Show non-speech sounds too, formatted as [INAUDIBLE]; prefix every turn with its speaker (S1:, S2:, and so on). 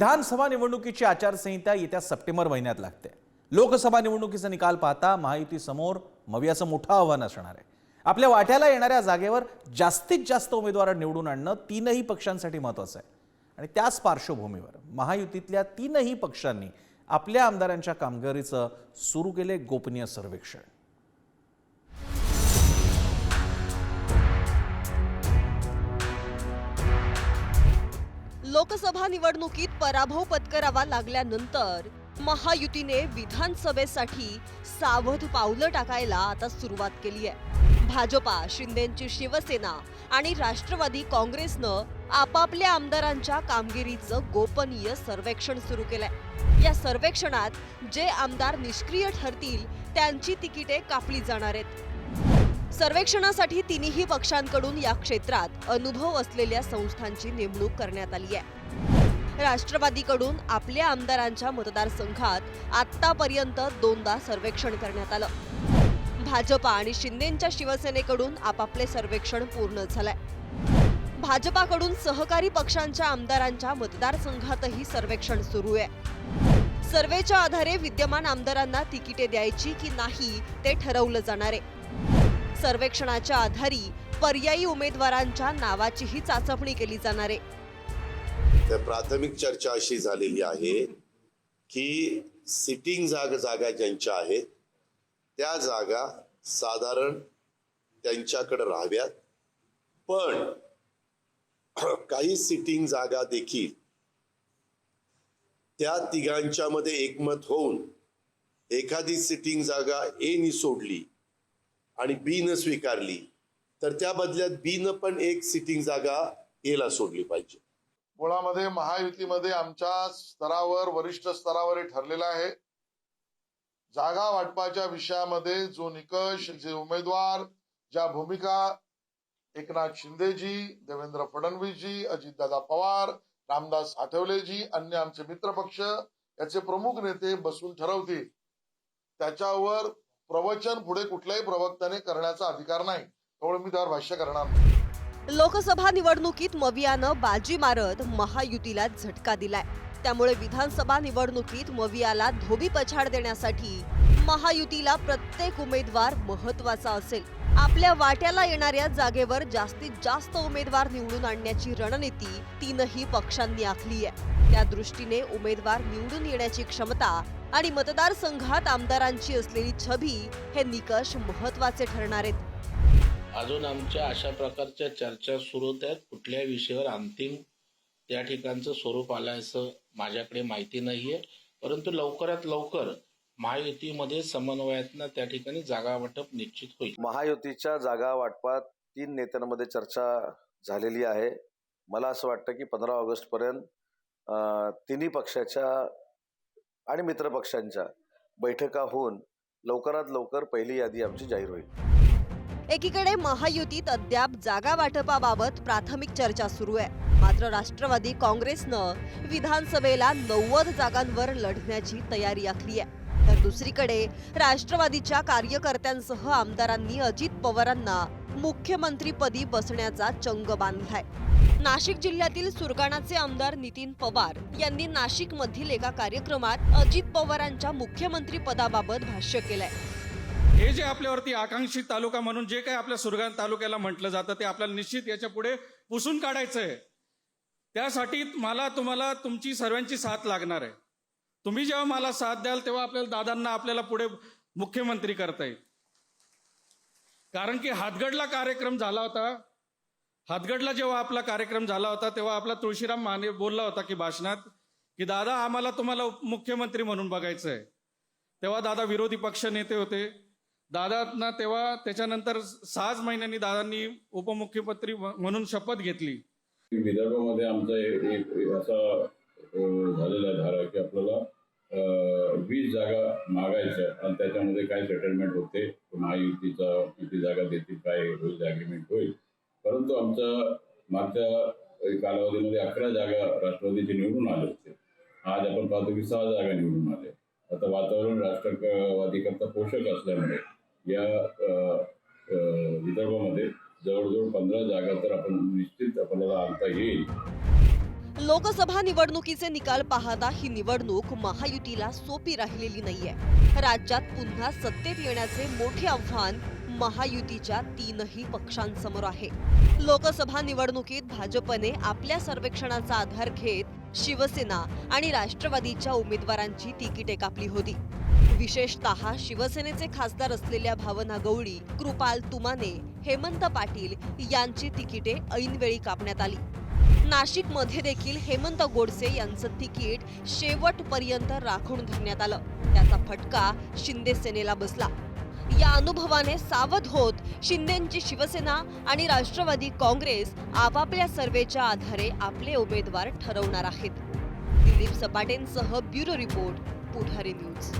S1: विधानसभा निवडणुकीची आचारसंहिता येत्या सप्टेंबर महिन्यात लागते. लोकसभा निवडणुकीचा निकाल पाहता महायुतीसमोर मवियाचं मोठं आव्हान असणार आहे. आपल्या वाट्याला येणाऱ्या जागेवर जास्तीत जास्त उमेदवार निवडून आणणं तीनही पक्षांसाठी महत्त्वाचं आहे. आणि त्याच पार्श्वभूमीवर महायुतीतल्या तीनही पक्षांनी आपल्या आमदारांच्या कामगिरीचं सुरू केले गोपनीय सर्वेक्षण.
S2: लोकसभा निवडणुकीत पराभव पत्करावा लागल्यानंतर महायुतीने विधानसभेसाठी सावध पावलं टाकायला आता सुरुवात केली आहे. भाजपा शिंदेची शिवसेना आणि राष्ट्रवादी काँग्रेसनं आपापल्या आमदारांच्या कामगिरीचं गोपनीय सर्वेक्षण सुरू केलंय. या सर्वेक्षणात जे आमदार निष्क्रिय ठरतील त्यांची तिकिटे कापली जाणार आहेत. सर्वेक्षणासाठी तिन्ही पक्षांकडून या क्षेत्रात अनुभव असलेल्या संस्थांची नेमणूक करण्यात आली आहे. राष्ट्रवादीकडून आपल्या आमदारांच्या मतदारसंघात आतापर्यंत दोनदा सर्वेक्षण करण्यात आलं. भाजपा आणि शिंदेच्या शिवसेनेकडून आपापले सर्वेक्षण पूर्ण झालंय. भाजपाकडून सहकारी पक्षांच्या आमदारांच्या मतदारसंघातही सर्वेक्षण सुरू आहे. सर्वेच्या आधारे विद्यमान आमदारांना तिकिटे द्यायची की नाही ते ठरवलं जाणार आहे. सर्वेक्षणाच्या आधारी पर्यायी उमेदवारांच्या नावाचीही चाचपणी केली जाणार आहे.
S3: तर प्राथमिक चर्चा अशी झालेली आहे की सिटिंग जाग जागा ज्यांच्या आहेत त्या जागा साधारण त्यांच्याकडे राहाव्यात. पण [CLEARS THROAT] काही सिटिंग जागा देखील त्या तिघांच्या मध्ये एकमत होऊन एखादी सिटिंग जागा ए सोडली आणि बी न स्वीकारली तर त्या बदल्यात बी न पण एक सिटिंग जागा एला सोडली पाहिजे.
S4: मुळामध्ये महायुतीमध्ये आमच्या स्तरावर वरिष्ठ स्तरावर हे ठरलेलं आहे. जागा वाटपाच्या विषयामध्ये जो निकष जे उमेदवार ज्या भूमिका एकनाथ शिंदेजी देवेंद्र फडणवीसजी अजितदादा पवार रामदास आठवलेजी अन्य आमचे मित्रपक्ष याचे प्रमुख नेते बसून ठरवतील. त्याच्यावर प्रवचन पुढे कुठल्याही प्रवक्त्याने करण्याचा अधिकार नाही. त्यामुळे मी त्यावर भाष्य करणार नाही.
S2: लोकसभा निवडणुकीत मवियानं बाजी मारत महायुतीला झटका दिलाय. त्यामुळे विधानसभा निवडणुकीत मवियाला धोबी पछाड देण्यासाठी महायुतीला प्रत्येक उमेदवार महत्त्वाचा असेल. आपल्या वाट्याला येणाऱ्या जागेवर जास्तीत जास्त उमेदवार निवडून आणण्याची रणनीती तीनही पक्षांनी आखली आहे. त्या दृष्टीने उमेदवार निवडून येण्याची क्षमता आणि मतदारसंघात आमदारांची असलेली छबी हे निकष महत्त्वाचे ठरणार आहेत.
S5: अजून आमच्या अशा प्रकारच्या चर्चा सुरू होत आहेत कुठल्या विषयावर अंतिम त्या ठिकाणचं स्वरूप आलं असं माझ्याकडे माहिती नाहीये. परंतु लवकरात लवकर महायुतीमध्ये समन्वयातनं त्या ठिकाणी जागा वाटप निश्चित होईल.
S6: महायुतीच्या जागा वाटपात तीन नेत्यांमध्ये चर्चा झालेली आहे. मला असं वाटतं की पंधरा ऑगस्ट पर्यंत तिन्ही पक्षाच्या आणि मित्रपक्षांच्या बैठका होऊन लवकरात लवकर पहिली यादी आमची जाहीर होईल.
S2: एकीकडे महायुतीत अद्याप जागा वाटपाबाबत प्राथमिक चर्चा सुरू आहे. मात्र राष्ट्रवादी काँग्रेसनं विधानसभेला नव्वद जागांवर लढण्याची तयारी आखली आहे. तर दुसरीकडे राष्ट्रवादीच्या कार्यकर्त्यांसह आमदारांनी अजित पवारांना मुख्यमंत्रीपदी बसण्याचा चंग बांधलाय नाशिक जिल्ह्यातील सुरगाणाचे आमदार नितीन पवार यांनी नाशिक मधील एका कार्यक्रमात अजित पवारांच्या मुख्यमंत्री पदाबाबत भाष्य केलंय.
S7: हे जे आपल्यावरती आकांक्षित तालुका म्हणून जे काही आपल्या सुरगाण तालुक्याला म्हटलं जातं ते आपल्याला निश्चित याच्यापुढे पुसून काढायचं आहे त्यासाठी मला तुम्हाला तुमची सर्वांची साथ लागणार आहे. तुम्ही जेव्हा मला साथ द्याल तेव्हा आपल्याला दादांना आपल्याला पुढे मुख्यमंत्री करता येईल. कारण की हातगडला कार्यक्रम झाला होता. हातगडला जेव्हा आपला कार्यक्रम झाला होता तेव्हा आपला तुळशीराम माने बोलला होता की भाषणात की दादा आम्हाला तुम्हाला मुख्यमंत्री म्हणून बघायचं आहे तेव्हा दादा विरोधी पक्ष नेते होते. दादांना तेव्हा त्याच्यानंतर सहाच महिन्यांनी दादांनी उपमुख्यमंत्री म्हणून शपथ घेतली.
S8: विदर्भामध्ये आमचा एक असा झालेला धारा की आपल्याला वीस जागा मागायच्या आणि त्याच्यामध्ये काय सेटलमेंट होते. महायुतीचा किती जागा देतील काय होईल अग्रीमेंट होईल. परंतु आमचा मागच्या कालावधीमध्ये अकरा जागा राष्ट्रवादीचे निवडून आले होते. आज आपण पाहतो की सहा जागा निवडून आले. आता वातावरण राष्ट्रवादीकरता पोषक असल्यामुळे या विदर्भामध्ये जवळजवळ पंधरा जागा तर आपण निश्चित आपल्याला आणता येईल.
S2: लोकसभा निवडणुकीचे निकाल पाहता ही निवडणूक महायुतीला सोपी राहिलेली नाहीये. राज्यात पुन्हा सत्तेत येण्याचे मोठे आव्हान महायुतीच्या तीनही पक्षांसमोर आहे. लोकसभा निवडणुकीत भाजपने आपल्या सर्वेक्षणाचा आधार घेत शिवसेना आणि राष्ट्रवादीच्या उमेदवारांची तिकिटे कापली होती. विशेषतः शिवसेनेचे खासदार असलेल्या भावना गवळी कृपाल तुमाने हेमंत पाटील यांची तिकिटे ऐनवेळी कापण्यात आली. नाशिकमध्ये देखील हेमंत गोडसे यांचं तिकीट शेवटपर्यंत राखून धरण्यात आलं. त्याचा फटका शिंदे सेनेला बसला. या अनुभवाने सावध होत शिंदेची शिवसेना आणि राष्ट्रवादी काँग्रेस आपापल्या सर्वेच्या आधारे आपले उमेदवार ठरवणार आहेत. दिलीप सपाटेंसह ब्युरो रिपोर्ट पुढारी न्यूज.